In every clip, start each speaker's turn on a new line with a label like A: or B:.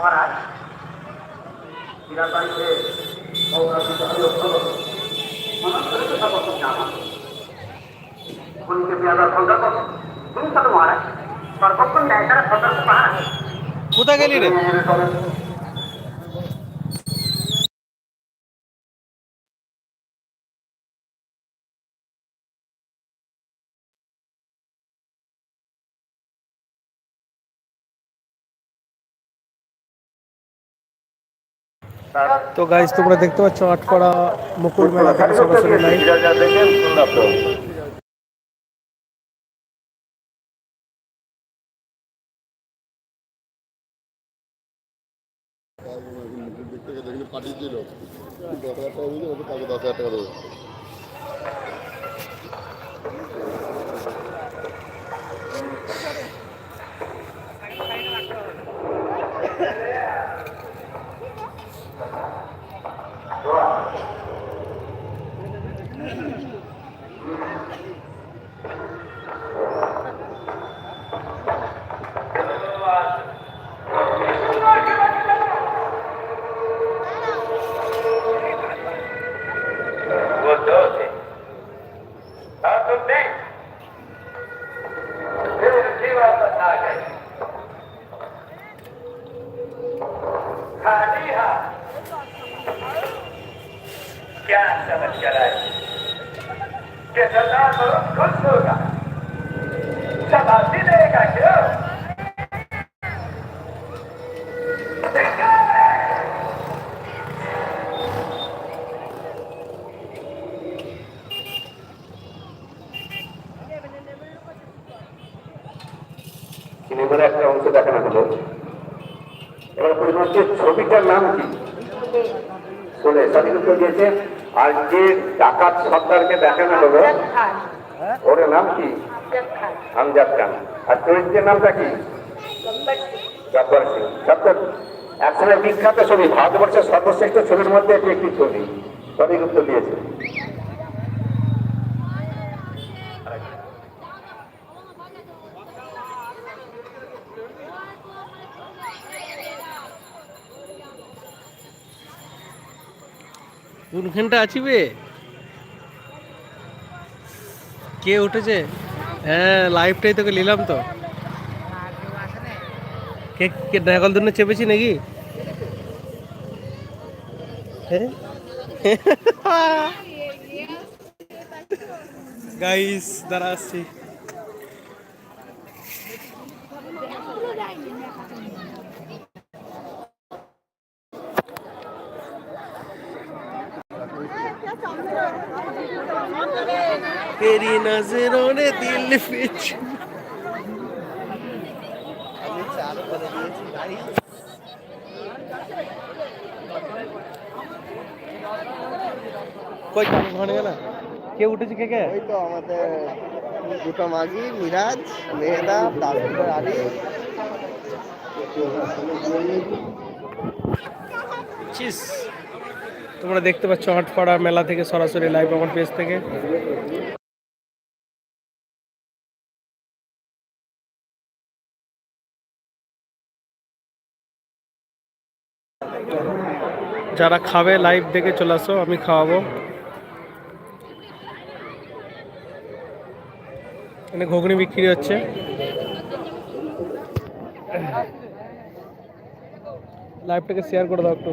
A: মহারাজ তো জানা খুনিকে পেয়াদার খোঁজা করো তুমি চলো মহারাজ সর্বক্ষণ ন্যায়তারা সতর্ক পাহারা।
B: কোথা গেলি রে? তো গাইজ তোমরা দেখতে পাচ্ছ আটপাড়া মুকুল মেলা থেকে সরাসরি লাইভ
C: পাঠিয়েছিল দশ হাজার টাকা দিয়েছে ওকে তাকে দশ হাজার টাকা দেবো
D: कि सरदार बहुत खुश होगा शबाशी देगा क्यों
A: সিনেমার একটা অংশ দেখানো হলো এবার প্রশ্ন হচ্ছে ছবিটার নাম কি শোনে সঠিক উত্তর দিয়েছে আর যে ডাকাত সর্দারকে দেখানো হলো ওর নাম কি? আমজাদ খান। আর চরিত্রের নামটা কি? জব্বর সিং। জব্বর একসময় বিখ্যাত ছবি ভারতবর্ষের সর্বশ্রেষ্ঠ ছবির মধ্যে এটি একটি ছবি। সবই উত্তর দিয়েছে।
B: কোনখানটা আছি বে? কে উঠেছে? হ্যাঁ লাইভটাই তোকে নিলাম তো। কে কে নাগল চেপেছি নাকি? গাইস দাঁড়া আসছি। तेरी नजरों ने दिल पे छू- কই কাম ঘনে গেল কে উঠেছে কে কে
C: ওই তো আমাদের দুটো মাঝি মিরাজ মেহেদা তারপরে আলী
B: চিস তোমরা দেখতে পাচ্ছ হাটপাড়া মেলা থেকে সরাসরি লাইভ আমার পেজ থেকে। যারা খাবে লাইভ দেখে চলে আসো, আমি খাওয়াবো। এখানে ঘুগনি বিক্রি হচ্ছে। লাইভটাকে শেয়ার করে দাও একটু।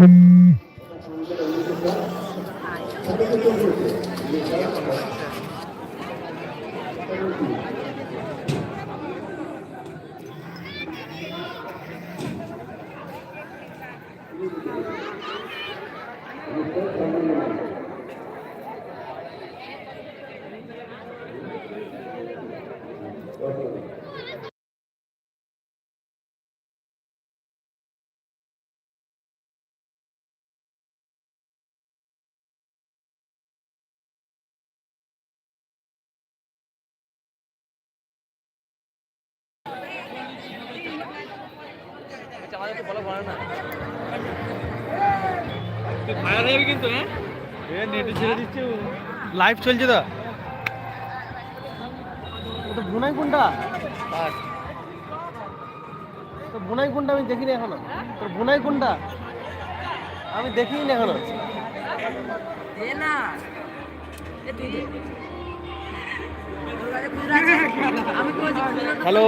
B: কিন্তু হ্যাঁ লাইভ চলছে তো? ওটা বুনাই কোনটা? তো বুনাই কোনটা আমি দেখিনি এখনও। তোর বুনাই কোনটা? আমি দেখিনি না এখনও। হ্যালো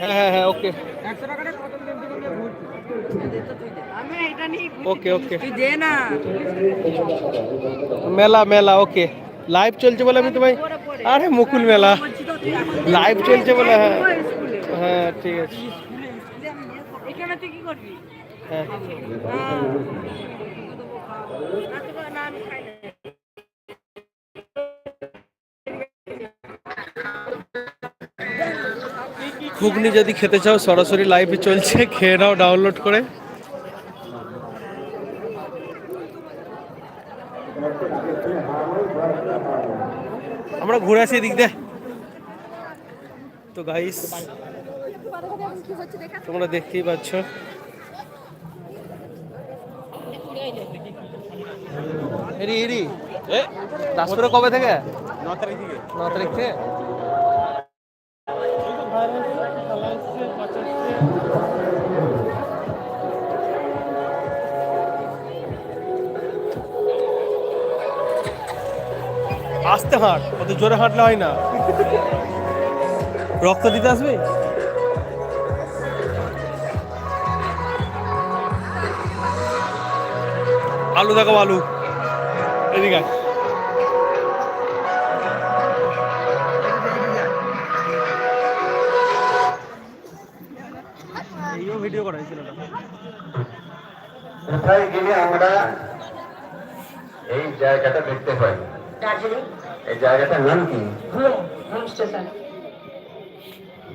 B: হ্যাঁ হ্যাঁ হ্যাঁ ওকে ওকে ওকে মেলা মেলা ওকে লাইভ চলছে বলে আমি তোমায় আরে, মুকুল মেলা। লাইভ চলছে বলে হ্যাঁ। হ্যাঁ ঠিক আছে।
E: এখানে তুই কি করবি
B: হ্যাঁ ঘুগনি যদি খেতে চাও, সরাসরি লাইভে চলছে। খেয়ে নাও ডাউনলোড করে। আমরা ঘুরে আসি এদিক দিয়ে। তো গাইস তোমরা দেখতেই পাচ্ছ। এরি এরি। দাসপুরে কবে থেকে? ন তারিখ থেকে। ন তারিখ থেকে? আস্তে হাঁট অত জোরে হাঁটলে হয় না। রক্ত দিতে আসবে? আলু দেখো আলু। এদিকে ভিডিও করা হয়েছিল
F: কোথায় গেলে আমরা এই জায়গাটা দেখতে পাই?
E: দার্জিলিং।
F: এই জায়গাটার নাম কি?
E: স্টেশন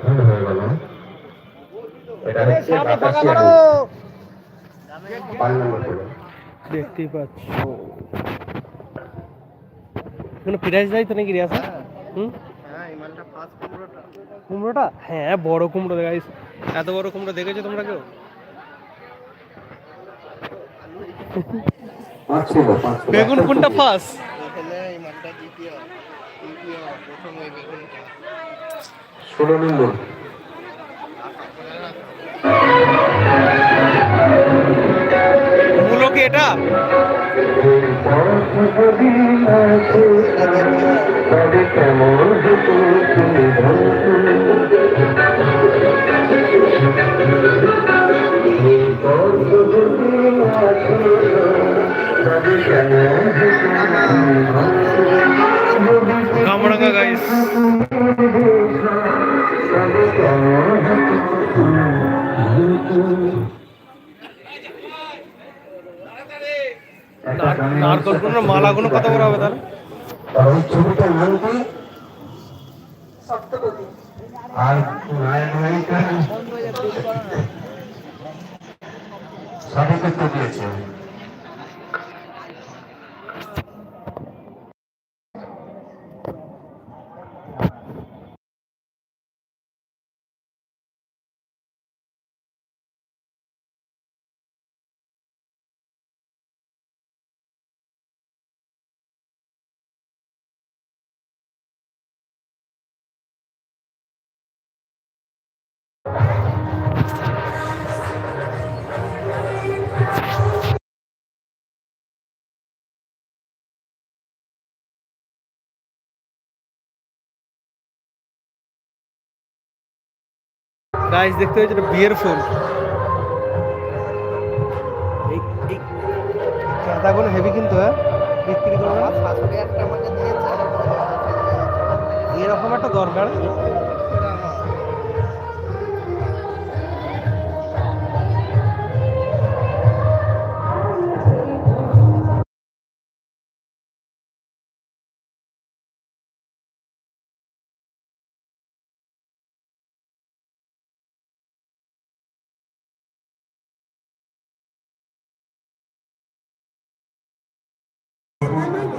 F: ভুল হয়ে গেল এটা হচ্ছে বাতাসিয়া পাঁচ নম্বর করে।
B: দেখতেই পাচ্ছ। কোনো প্রাইস তো নাকি রিয়াসা হুম?
C: হ্যাঁ এই মালটা ফার্স্ট কুমড়োটা?
B: কুমড়োটা হ্যাঁ বড় কুমড়ো গাইস এত বড় কুমড়ো দেখেছ তোমরা কেউ? বেগুন কোনটা ফার্স্ট
F: ষোলো নম্বর।
B: মূলো কি এটা? কামরাঙ্গা কোনো মালাগুলো কত করে হবে তাহলে।
F: আর উত্তর দিয়েছে।
B: গাইস দেখতে হয়েছে এটা বিয়ের ফুল এই গাঁদাগুলো হেভি কিন্তু হ্যাঁ? বিক্রি করবে
C: এরকম একটা দরকার।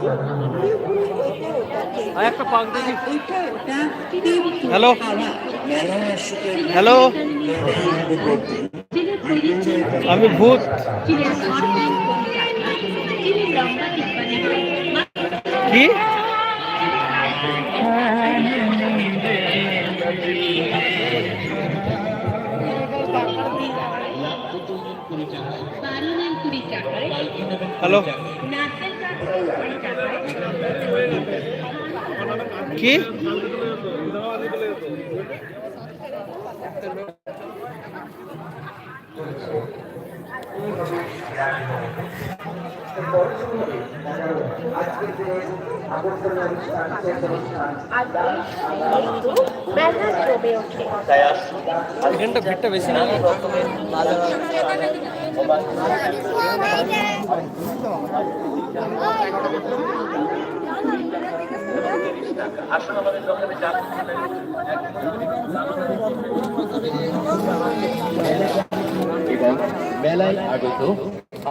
C: দিয়েছে
B: এরকম একটা দরকার হ্যালো হ্যালো আমি ভূত। কি? হ্যালো কি?
G: মেলা
B: এখানটা ভিড়টা বেশি না?
H: এবং মেলায় আগত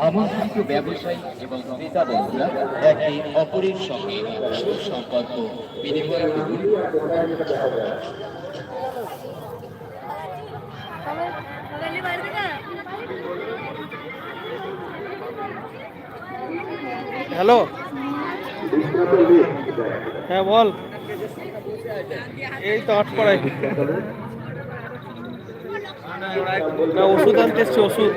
H: আমন্ত্রিত ব্যবসায়ী এবং ক্রেতা বন্ধুরা একে অপরের সঙ্গে সুসম্পর্ক বিনিময় করুন।
B: হ্যালো। হ্যাঁ বল। এই তো আট পড়াই না ওষুধ আনতে এসছি ওষুধ।